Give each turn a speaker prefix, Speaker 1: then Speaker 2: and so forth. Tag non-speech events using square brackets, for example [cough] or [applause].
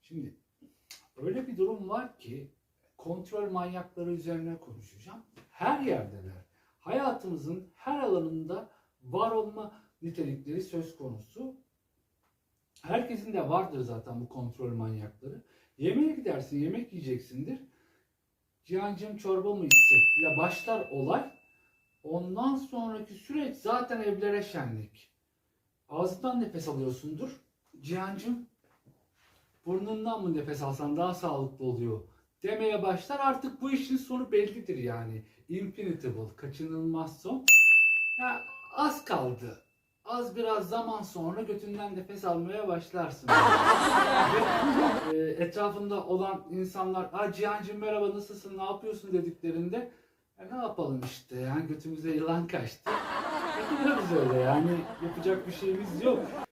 Speaker 1: Şimdi öyle bir durum var ki kontrol manyakları üzerine konuşacağım. Her yerdeler. Hayatımızın her alanında var olma nitelikleri söz konusu. Herkesin de vardır zaten bu kontrol manyakları. Yemeğe gidersin, yemek yiyeceksindir. Cihancığım çorba mı içsek? ile başlar olay. Ondan sonraki süreç zaten evlere şenlik. Ağzından nefes alıyorsundur. Cihancığım burnundan mı nefes alsan daha sağlıklı oluyor demeye başlar. Artık bu işin sonu bellidir yani. Infinitable, kaçınılmaz son. Ya az kaldı. Az biraz zaman sonra götünden nefes almaya başlarsın. Ve, [laughs] e, etrafında olan insanlar, "Aa Cihan'cığım merhaba nasılsın, ne yapıyorsun?" dediklerinde "E, ne yapalım işte yani götümüze yılan kaçtı. [laughs] Yapıyoruz öyle yani yapacak bir şeyimiz yok.